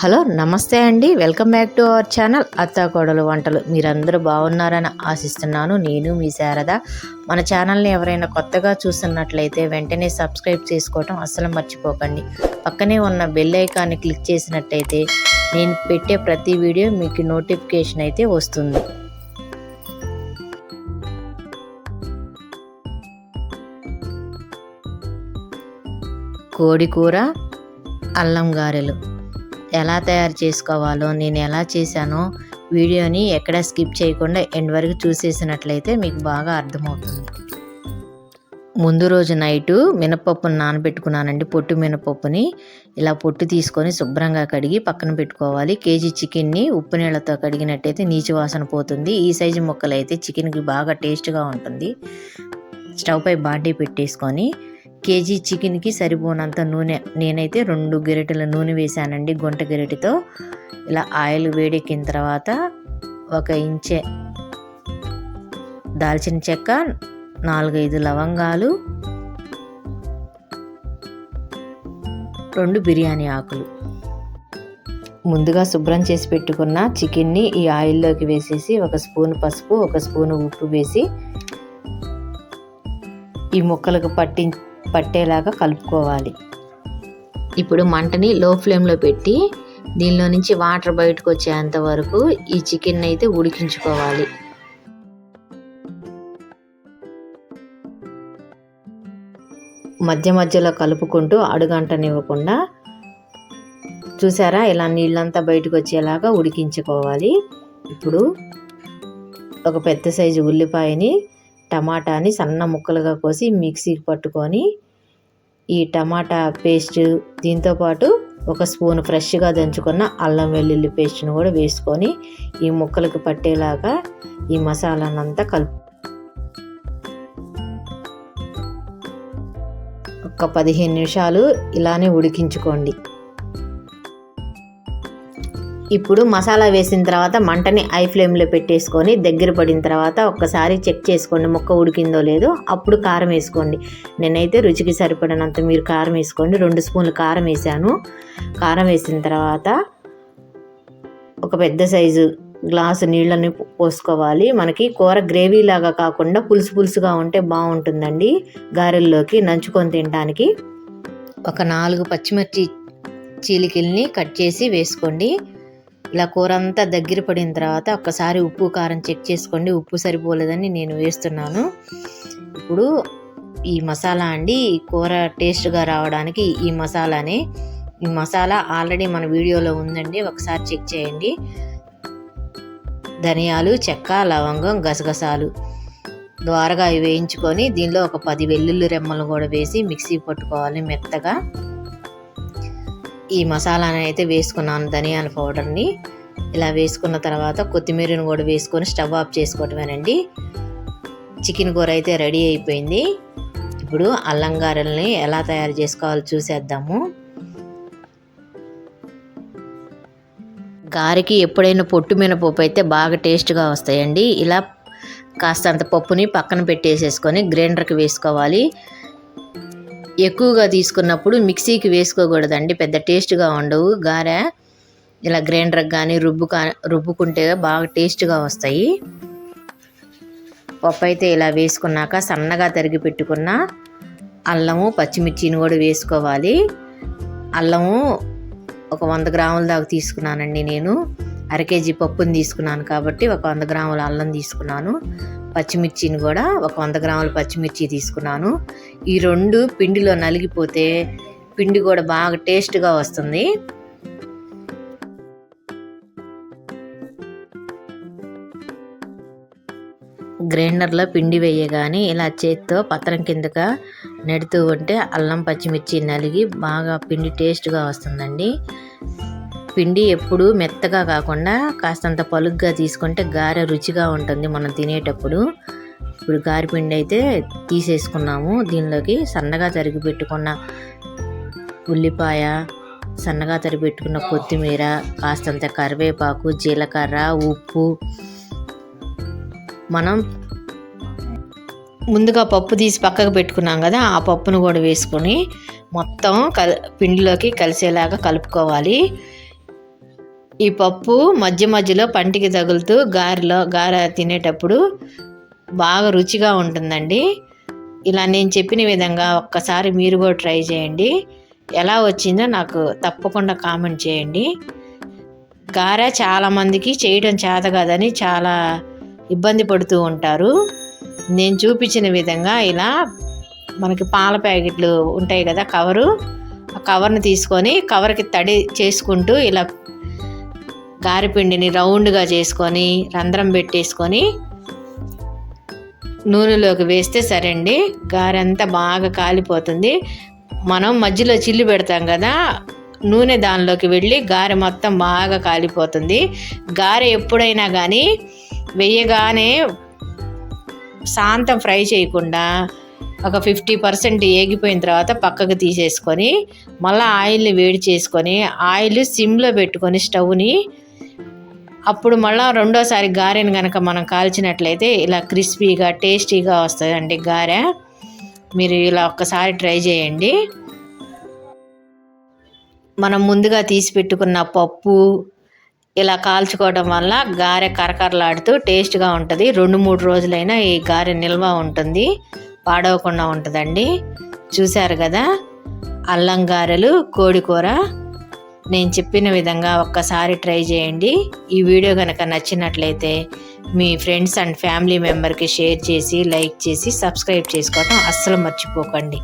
Hello నమస్తే అండి. Welcome back to our channel Atthakodalu Vantalu. మీరందరూ బాగున్నారని ఆశిస్తున్నాను. నేను మీ శారద. మన ఛానల్ని ఎవరైనా కొత్తగా చూస్తున్నట్లయితే వెంటనే సబ్స్క్రైబ్ చేసుకోవటం అస్సలు మర్చిపోకండి. పక్కనే ఉన్న బెల్ ఐకాన్ని క్లిక్ చేసినట్టయితే నేను పెట్టే ప్రతి వీడియో మీకు నోటిఫికేషన్ అయితే వస్తుంది. కోడి కూర అల్లం గారెలు. ఎలా తయారు చేసుకోవాలో నేను ఎలా చేశానో వీడియోని ఎక్కడ స్కిప్ చేయకుండా ఎండ్ వరకు చూసేసినట్లయితే మీకు బాగా అర్థమవుతుంది. ముందు రోజు నైటు మినపప్పును నానబెట్టుకున్నానండి. పొట్టు మినపప్పుని ఇలా పొట్టు తీసుకొని శుభ్రంగా కడిగి పక్కన పెట్టుకోవాలి. కేజీ చికెన్ని ఉప్పు నీళ్ళతో కడిగినట్టయితే నీచు వాసన పోతుంది. ఈ సైజు ముక్కలు అయితే చికెన్కి బాగా టేస్ట్గా ఉంటుంది. స్టవ్ పై బాండీ పెట్టేసుకొని కేజీ చికెన్కి సరిపోనంత నూనె. నేనైతే రెండు గిరెటల నూనె వేసానండి గుంట గరిటెతో. ఇలా ఆయిల్ వేడెక్కిన తర్వాత ఒక ఇంచె దాల్చిన చెక్క నాలుగైదు లవంగాలు రెండు బిర్యానీ ఆకులు. ముందుగా శుభ్రం చేసి పెట్టుకున్న చికెన్ని ఈ ఆయిల్లోకి వేసేసి ఒక స్పూన్ పసుపు ఒక స్పూన్ ఉప్పు వేసి ఈ ముక్కలకు పట్టి పట్టేలాగా కలుపుకోవాలి. ఇప్పుడు మంటని లో ఫ్లేమ్లో పెట్టి దీనిలో నుంచి వాటర్ బయటకు వచ్చేంత వరకు ఈ చికెన్ అయితే ఉడికించుకోవాలి. మధ్య మధ్యలో కలుపుకుంటూ అడుగంటనివ్వకుండా చూసారా ఇలా నీళ్ళంతా బయటకు వచ్చేలాగా ఉడికించుకోవాలి. ఇప్పుడు ఒక పెద్ద సైజు ఉల్లిపాయని టమాటాని సన్న ముక్కలుగా కోసి మిక్సీకి పట్టుకొని ఈ టమాటా పేస్ట్ దీంతోపాటు ఒక స్పూన్ ఫ్రెష్గా దంచుకున్న అల్లం వెల్లుల్లి పేస్ట్ని కూడా వేసుకొని ఈ ముక్కలకు పట్టేలాగా ఈ మసాలానంతా కలుపు ఒక పదిహేను నిమిషాలు ఇలానే ఉడికించుకోండి. ఇప్పుడు మసాలా వేసిన తర్వాత మంటని ఐ ఫ్లేమ్లో పెట్టేసుకొని దగ్గర పడిన తర్వాత ఒక్కసారి చెక్ చేసుకోండి ముక్క ఉడికిందో లేదో. అప్పుడు కారం వేసుకోండి. నేనైతే రుచికి సరిపడినంత మీరు కారం వేసుకోండి. రెండు స్పూన్లు కారం వేసాను. కారం వేసిన తర్వాత ఒక పెద్ద సైజు గ్లాసు నీళ్ళని పోసుకోవాలి. మనకి కూర గ్రేవీ లాగా కాకుండా పులుసు పులుసుగా ఉంటే బాగుంటుందండి. గారెల్లోకి నంచుకొని తినడానికి. ఒక నాలుగు పచ్చిమిర్చి చీలికల్ని కట్ చేసి వేసుకోండి. ఇలా కూర అంతా దగ్గర పడిన తర్వాత ఒక్కసారి ఉప్పు కారం చెక్ చేసుకోండి. ఉప్పు సరిపోలేదని నేను వేస్తున్నాను. ఇప్పుడు ఈ మసాలా అండి కూర టేస్ట్గా రావడానికి ఈ మసాలానే. ఈ మసాలా ఆల్రెడీ మన వీడియోలో ఉందండి. ఒకసారి చెక్ చేయండి. ధనియాలు చెక్క లవంగం గసగసాలు ద్వారగా వేయించుకొని దీనిలో ఒక పది వెల్లుల్లి రెమ్మలు కూడా వేసి మిక్సీ పట్టుకోవాలి మెత్తగా. ఈ మసాలాని అయితే వేసుకున్నాను ధనియాల పౌడర్ని. ఇలా వేసుకున్న తర్వాత కొత్తిమీరని కూడా వేసుకొని స్టవ్ ఆఫ్ చేసుకోవటమేనండి. చికెన్ కూర అయితే రెడీ అయిపోయింది. ఇప్పుడు అల్లం గారెల్ని ఎలా తయారు చేసుకోవాలో చూసేద్దాము. గారెకి ఎప్పుడైనా పొట్టు మినపప్పు అయితే బాగా టేస్ట్గా వస్తాయండి. ఇలా కాస్తంత పప్పుని పక్కన పెట్టేసేసుకొని గ్రైండర్కి వేసుకోవాలి. ఎక్కువగా తీసుకున్నప్పుడు మిక్సీకి వేసుకోకూడదండి. పెద్ద టేస్ట్గా ఉండవు. గారె ఇలా గ్రైండర్కి కానీ రుబ్బు కా రుబ్బుకుంటే బాగా టేస్ట్గా వస్తాయి. పప్పు అయితే ఇలా వేసుకున్నాక సన్నగా తరిగి పెట్టుకున్న అల్లము పచ్చిమిర్చిని కూడా వేసుకోవాలి. అల్లము ఒక వంద గ్రాముల దాకా తీసుకున్నానండి నేను. అర కేజీ పప్పుని తీసుకున్నాను కాబట్టి ఒక వంద గ్రాముల అల్లం తీసుకున్నాను. పచ్చిమిర్చిని కూడా ఒక వంద గ్రాముల పచ్చిమిర్చి తీసుకున్నాను. ఈ రెండు పిండిలో నలిగిపోతే పిండి కూడా బాగా టేస్ట్గా వస్తుంది. గ్రైండర్లో పిండి వేయగానే ఇలా చేత్తో పత్రం కిందగా నెడుతూ ఉంటే అల్లం పచ్చిమిర్చి నలిగి బాగా పిండి టేస్ట్గా వస్తుందండి. పిండి ఎప్పుడు మెత్తగా కాకుండా కాస్తంత పలుగ్గా తీసుకుంటే గారె రుచిగా ఉంటుంది మనం తినేటప్పుడు. ఇప్పుడు గారి పిండి అయితే తీసేసుకున్నాము. దీనిలోకి సన్నగా తరిగి పెట్టుకున్న ఉల్లిపాయ సన్నగా తరిగి పెట్టుకున్న కొత్తిమీర కాస్తంత కరివేపాకు జీలకర్ర ఉప్పు. మనం ముందుగా పప్పు తీసి పక్కకు పెట్టుకున్నాం కదా ఆ పప్పును కూడా వేసుకొని మొత్తం కల్ పిండిలోకి కలిసేలాగా కలుపుకోవాలి. ఈ పప్పు మధ్య మధ్యలో పంటికి తగులుతూ గారెలో గారె తినేటప్పుడు బాగా రుచిగా ఉంటుందండి. ఇలా నేను చెప్పిన విధంగా ఒక్కసారి మీరు కూడా ట్రై చేయండి. ఎలా వచ్చిందో నాకు తప్పకుండా కామెంట్ చేయండి. గారె చాలామందికి చేయడం చేత కాదని చాలా ఇబ్బంది పడుతూ ఉంటారు. నేను చూపించిన విధంగా ఇలా మనకి పాల ప్యాకెట్లు ఉంటాయి కదా కవరు. ఆ కవర్ని తీసుకొని కవర్కి తడి చేసుకుంటూ ఇలా గారెపిండిని రౌండ్గా చేసుకొని రంధ్రం పెట్టేసుకొని నూనెలోకి వేస్తే సరే అండి గారె అంతా బాగా కాలిపోతుంది. మనం మధ్యలో చిల్లు పెడతాం కదా నూనె దానిలోకి వెళ్ళి గారె మొత్తం బాగా కాలిపోతుంది. గారె ఎప్పుడైనా కానీ వేయగానే శాంతం ఫ్రై చేయకుండా ఒక ఫిఫ్టీ పర్సెంట్ ఏగిపోయిన తర్వాత పక్కకు తీసేసుకొని మళ్ళీ ఆయిల్ని వేడి చేసుకొని ఆయిల్ సిమ్లో పెట్టుకొని స్టవ్ని అప్పుడు మళ్ళీ రెండోసారి గారెను కనుక మనం కాల్చినట్లయితే ఇలా క్రిస్పీగా టేస్టీగా వస్తుందండి గారె. మీరు ఇలా ఒక్కసారి ట్రై చేయండి. మనం ముందుగా తీసి పెట్టుకున్న పప్పు ఇలా కాల్చుకోవడం వల్ల గారె కరకరలాడుతూ టేస్ట్గా ఉంటుంది. రెండు మూడు రోజులైనా ఈ గారె నిల్వ ఉంటుంది. పాడవకుండా ఉంటుందండి. చూశారు కదా? అల్లం గారెలు కోడి కూర నేను చెప్పిన విధంగా ఒక్కసారి ట్రై చేయండి. ఈ వీడియో కనుక నచ్చినట్లయితే మీ ఫ్రెండ్స్ అండ్ ఫ్యామిలీ మెంబర్కి షేర్ చేసి లైక్ చేసి సబ్స్క్రైబ్ చేసుకోవటం అస్సలు మర్చిపోకండి.